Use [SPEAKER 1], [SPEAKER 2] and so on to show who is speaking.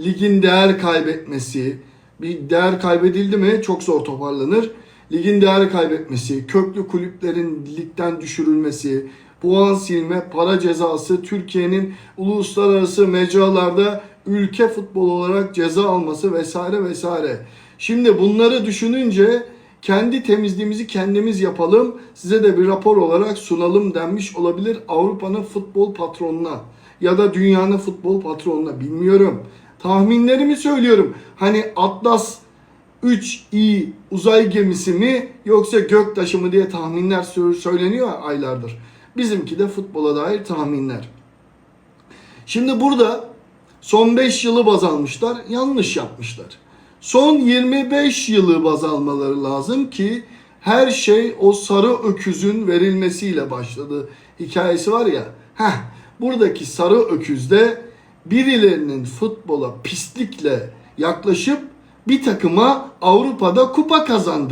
[SPEAKER 1] ligin değer kaybetmesi, bir değer kaybedildi mi çok zor toparlanır. Ligin değer kaybetmesi, köklü kulüplerin ligden düşürülmesi, puan silme, para cezası, Türkiye'nin uluslararası mecralarda ülke futbolu olarak ceza alması vesaire vesaire. Şimdi bunları düşününce kendi temizliğimizi kendimiz yapalım, size de bir rapor olarak sunalım denmiş olabilir Avrupa'nın futbol patronuna ya da dünyanın futbol patronuna bilmiyorum. Tahminlerimi söylüyorum. Hani Atlas 3i uzay gemisi mi yoksa göktaşı mı diye tahminler sö- söyleniyor aylardır. Bizimki de futbola dair tahminler. Şimdi burada son 5 yılı baz almışlar. Yanlış yapmışlar. Son 25 yılı baz almaları lazım ki her şey o sarı öküzün verilmesiyle başladı. Hikayesi var ya. Heh, buradaki sarı öküzde birilerinin futbola pislikle yaklaşıp bir takıma Avrupa'da kupa kazandırması.